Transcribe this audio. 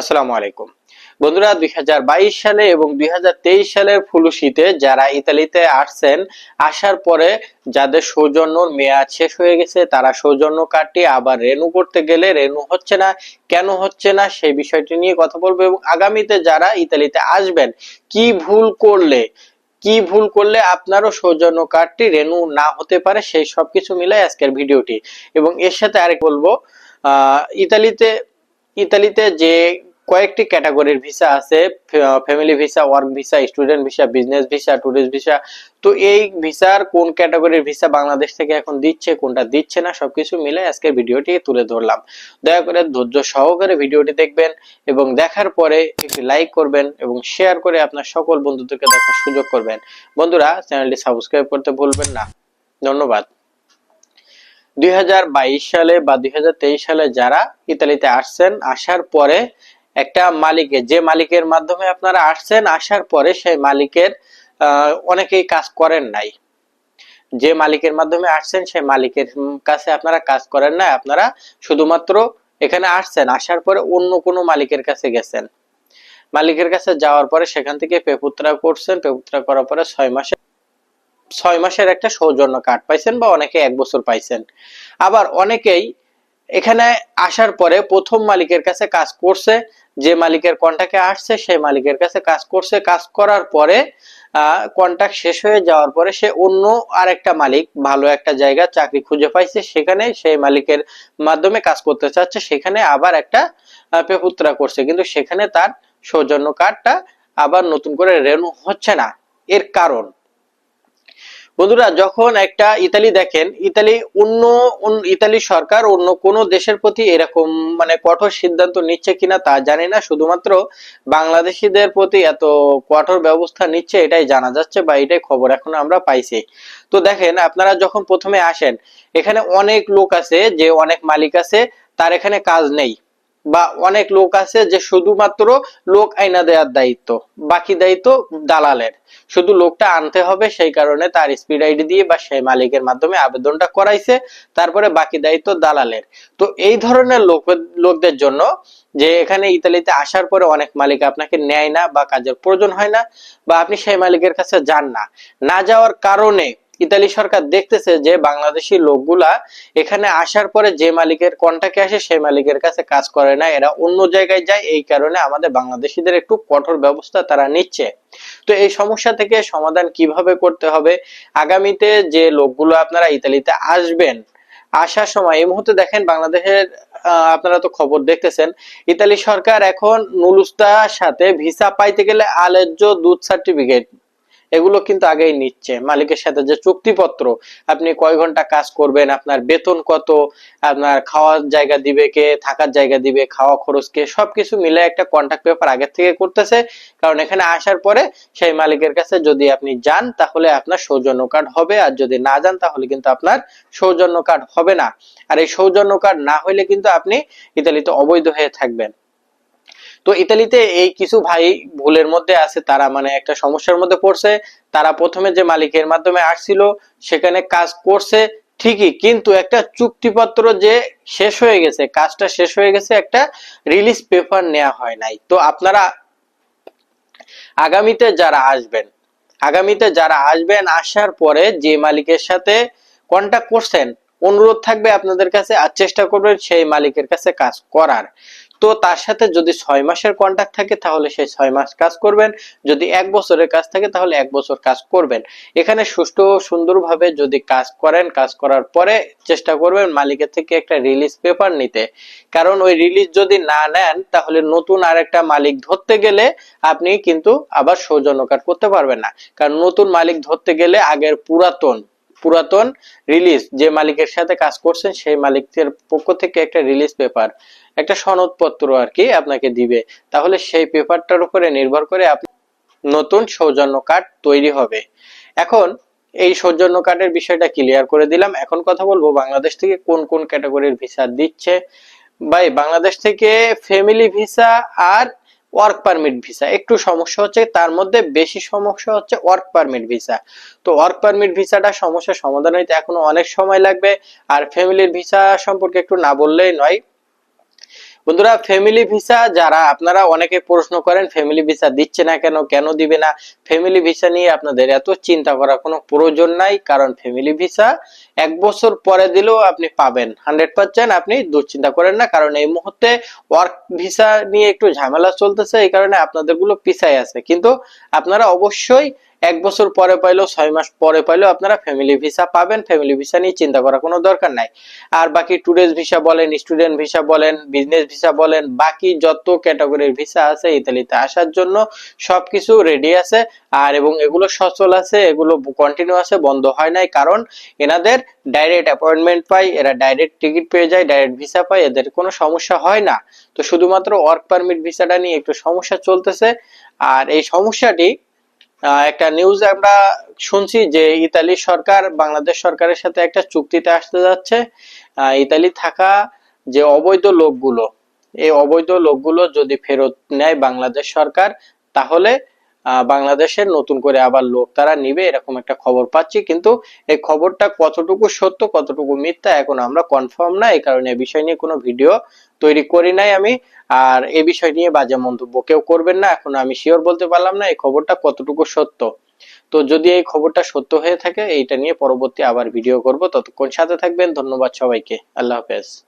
আসসালামু আলাইকুম। বন্ধুরা, দুই হাজার বাইশ সালে এবং দুই হাজার তেইশ সালের ফুলুশিতে যারা ইতালিতে আসছেন, আসার পরে যাদের সৌজন্যর মেয়াদ শেষ হয়ে গেছে, তারা সৌজন্য কার্ডটি আবার রেনু করতে গেলে রেনু হচ্ছে না, কেন হচ্ছে না, সেই বিষয়টি নিয়ে কথা বলব এবং আগামীতে যারা ইতালিতে আসবেন, কি ভুল করলে, কি ভুল করলে আপনারও সৌজন্য কার্ডটি রেনু না হতে পারে, সেই সবকিছু মিলাই আজকের ভিডিওটি। এবং এর সাথে আরেক বলব ইতালিতে ইতালিতে যে কয়েকটি ক্যাটাগরির ভিসা আছে family visa work visa student visa business visa tourist visa তো এই ভিসার কোন ক্যাটাগরির ভিসা বাংলাদেশ থেকে এখন দিচ্ছে, কোনটা দিচ্ছে না, সবকিছু মিলে আজকের ভিডিওটি তুলে ধরলাম। দয়া করে ধৈর্য সহকারে ভিডিওটি দেখবেন এবং দেখার পরে একটি লাইক করবেন এবং শেয়ার করে আপনার সকল বন্ধুদেরকে দেখার সুযোগ করবেন। বন্ধুরা চ্যানেলটি সাবস্ক্রাইব করতে ভুলবেন না। ধন্যবাদ। দুই হাজার বাইশ সালে বা দুই হাজার তেইশ সালে যারা ইতালিতে আসছেন, আসার পরে একটা মালিকের, যে মালিকের মাধ্যমে আপনারা আসছেন, আসার পরে সেই মালিকের অনেকেই কাজ করেন নাই। যে মালিকের মাধ্যমে আসছেন, সেই মালিকের কাছে আপনারা কাজ করেন না আপনারা শুধুমাত্র এখানে আসছেন, আসার পরে অন্য কোনো মালিকের কাছে গেছেন। মালিকের কাছে যাওয়ার পরে সেখান থেকে পেপুত্রা করছেন, পেপুত্রা করার পরে ছয় মাসে, ছয় মাসের একটা সৌজন্য কার্ড পাইছেন বা অনেকে এক বছর পাইছেন। আবার অনেকেই এখানে আসার পরে প্রথম মালিকের কাছে কাজ করছে যে মালিকের কন্ট্যাক্টে আসছে, সেই মালিকের কাছে কাজ করছে। কাজ করার পরে কন্ট্যাক্ট শেষ হয়ে যাওয়ার পরে সে অন্য আরেকটা মালিক, ভালো একটা জায়গা, চাকরি খুঁজে পাইছে, সেখানে সেই মালিকের মাধ্যমে কাজ করতে চাচ্ছে। সেখানে আবার একটা পেপুত্রা করছে। কিন্তু সেখানে তার সৌজন্য কার্ডটা আবার নতুন করে রেনু হচ্ছে না। এর কারণ? বন্ধুরা, যখন একটা ইতালি দেখেন, ইতালি অন্য ইতালি সরকার অন্য কোন দেশের প্রতি এরকম মানে কঠোর সিদ্ধান্ত নিচ্ছে কিনা তা জানি না। শুধুমাত্র বাংলাদেশিদের প্রতি এত কঠোর ব্যবস্থা নিচ্ছে, এটাই জানা যাচ্ছে বা এটাই খবর এখন আমরা পাইছি। তো দেখেন, আপনারা যখন প্রথমে আসেন, এখানে অনেক লোক আছে যে অনেক মালিক আছে, তার এখানে কাজ নেই। বা অনেক লোক আছে যে শুধুমাত্র লোক আইনা দেওয়ার দায়িত্ব, বাকি দায়িত্ব দালালের। শুধু লোকটা আনতে হবে, সেই কারণে তার স্পিড আইডি দিয়ে বা সেই মালিকের মাধ্যমে আবেদনটা করাইছে, তারপরে বাকি দায়িত্ব দালালের। তো এই ধরনের লোক, লোকদের জন্য যে এখানে ইতালিতে আসার পরে অনেক মালিক আপনাকে নেয় না বা কাজের প্রয়োজন হয় না বা আপনি সেই মালিকের কাছে যান না। না যাওয়ার কারণে ইতালি সরকার দেখতেছে যে বাংলাদেশি লোকগুলা এখানে আসার পরে যে মালিকের কন্টাক্টে আসে, সেই মালিকের কাছে কাজ করে না। এরা অন্য জায়গায় যায়, এই কারণে আমাদের বাংলাদেশিদের একটু কঠোর ব্যবস্থা তারা নিচ্ছে। তো এই সমস্যা থেকে সমাধান কীভাবে করতে হবে? আগামীতে যে লোকগুলো আপনারা ইতালিতে আসবেন, আসার সময়, এই মুহূর্তে দেখেন বাংলাদেশের আপনারা তো খবর দেখতেছেন, ইতালি সরকার এখন নুলুস্তার সাথে ভিসা পাইতে গেলে আলেজ্য দুধ সার্টিফিকেট এগুলো কিন্তু আগেই নিচ্ছে। মালিকের সাথে যে চুক্তিপত্র, আপনি কয় ঘণ্টা কাজ করবেন, আপনার বেতন কত, আপনার খাওয়ার জায়গা দিবে কে, থাকার জায়গা দিবে, খাওয়া খরচ কে, সবকিছু মিলে একটা কন্ট্যাক্ট পেপার আগের থেকে করতেছে। কারণ এখানে আসার পরে সেই মালিকের কাছে যদি আপনি যান, তাহলে আপনার সৌজন্য কার্ড হবে। আর যদি না যান, তাহলে কিন্তু আপনার সৌজন্য কার্ড হবে না। আর এই সৌজন্য কার্ড না হইলে কিন্তু আপনি ইতালিতে অবৈধ হয়ে থাকবেন। তো ইতালিতে এই কিছু ভাই ভুলের মধ্যে আছে, তারা মানে একটা সমস্যার মধ্যে পড়ছে। তারা প্রথমে যে মালিকের মাধ্যমে আসছিল, সেখানে কাজ করছে ঠিকই, কিন্তু একটা চুক্তিপত্র যে শেষ হয়ে গেছে, কাজটা শেষ হয়ে গেছে, একটা রিলিজ পেপার নেওয়া হয় নাই। তো আপনারা আগামীতে যারা আসবেন, আগামীতে যারা আসবেন, আসার পরে যে মালিকের সাথে কন্ট্যাক্ট করছেন, অনুরোধ থাকবে আপনাদের কাছে আর চেষ্টা করবেন সেই মালিকের কাছে কাজ করার। তো তার সাথে যদি ছয় মাসের কন্ট্যাক্ট থাকে, তাহলে সেই ছয় মাস কাজ করবেন। যদি এক বছরের কাজ থাকে, তাহলে এক বছর কাজ করবেন। এখানে সুষ্ঠু সুন্দরভাবে যদি কাজ করেন, কাজ করার পরে চেষ্টা করবেন মালিকের থেকে একটা রিলিজ পেপার নিতে। কারণ ওই রিলিজ যদি না নেন, তাহলে নতুন আরেকটা মালিক ধরতে গেলে আপনি কিন্তু আবার সৌজন্য কার্ড করতে পারবেন না। কারণ নতুন মালিক ধরতে গেলে আগের পুরাতন পুরাতন রিলিজ যে মালিকের সাথে কাজ করছেন, সেই মালিকের পক্ষ থেকে একটা রিলিজ পেপার একটা সনদপত্র আর কি আপনাকে দিবে। তাহলে সেই পেপারটার উপরে নির্ভর করে আপনি নতুন সৌজন্য কার্ড তৈরি হবে। এখন এই সৌজন্য কার্ডের বিষয়টা ক্লিয়ার করে দিলাম। এখন কথা বলব বাংলাদেশ থেকে কোন কোন ক্যাটাগরির ভিসা দিচ্ছে। ভাই, বাংলাদেশ থেকে ফ্যামিলি ভিসা আর ওয়ার্ক পারমিট ভিসা একটু সমস্যা হচ্ছে তার মধ্যে বেশি সমস্যা হচ্ছে ওয়ার্ক পারমিট ভিসা তো ওয়ার্ক পারমিট ভিসাটা সমস্যা সমাধান হইতে এখনও অনেক সময় লাগবে। আর ফ্যামিলির ভিসা সম্পর্কে একটু না বললেই নয়। বন্ধুরা ফ্যামিলি ভিসা যারা, আপনারা অনেকে প্রশ্ন করেন ফ্যামিলি ভিসা দিচ্ছে না কেন কেন দিবে না? ফ্যামিলি ভিসা নিয়ে আপনাদের এত চিন্তা করার কোনো প্রয়োজন নাই, কারণ ফ্যামিলি ভিসা এক বছর পরে দিলেও আপনি পাবেন। হান্ড্রেড পার্সেন্ট আপনি দুশ্চিন্তা করেন না, কারণ এই মুহূর্তে ওয়ার্ক ভিসা নিয়ে একটু ঝামেলা চলতেছে, এই কারণে আপনাদেরগুলো পিছাই আছে। কিন্তু আপনারা অবশ্যই এক বছর পরে পাইলেও, ছয় মাস পরে পাইলেও আপনারা ফ্যামিলি ভিসা পাবেন। ফ্যামিলি ভিসা নিয়ে চিন্তা করার কোনো দরকার নাই। আর বাকি ট্যুরিস্ট ভিসা বলেন স্টুডেন্ট ভিসা বলেন বিজনেস ভিসা বলেন, বাকি যত ক্যাটাগরির ভিসা আছে ইতালিতে আসার জন্য সবকিছু রেডি আছে। আর এবং এগুলো সচল আছে, এগুলো কন্টিনিউ আছে, বন্ধ হয় নাই। কারণ এনাদের ডাইরেক্ট অ্যাপয়েন্টমেন্ট পাই এরা ডাইরেক্ট টিকিট পেয়ে যায় ডাইরেক্ট ভিসা পায়, এদের কোনো সমস্যা হয় না। তো শুধুমাত্র ওয়ার্ক পারমিট ভিসাটা নিয়ে একটু সমস্যা চলতেছে। আর এই সমস্যাটি একটা নিউজ আমরা শুনছি যে ইতালি সরকার বাংলাদেশ সরকারের সাথে একটা চুক্তিতে আসতে যাচ্ছে। ইতালি থাকা যে অবৈধ লোকগুলো, এই অবৈধ লোকগুলো যদি ফেরত নেয় বাংলাদেশ সরকার, তাহলে বাংলাদেশের নতুন করে আবার লোক তারা নিবে, এরকম একটা খবর পাচ্ছি। কিন্তু এই খবরটা কতটুকু সত্য, কতটুকু মিথ্যা, এখন আমরা কনফার্ম না। এই কারণে এই বিষয় নিয়ে কোনো ভিডিও তৈরি করি নাই আমি। আর এই বিষয় নিয়ে বাজে মন্তব্য কেউ করবেন না। এখন আমি শিওর বলতে পারলাম না এই খবরটা কতটুকু সত্য। তো যদি এই খবরটা সত্য হয়ে থাকে, এইটা নিয়ে পরবর্তী আবার ভিডিও করব। ততক্ষণ সাথে থাকবেন। ধন্যবাদ সবাইকে। আল্লাহ হাফেজ।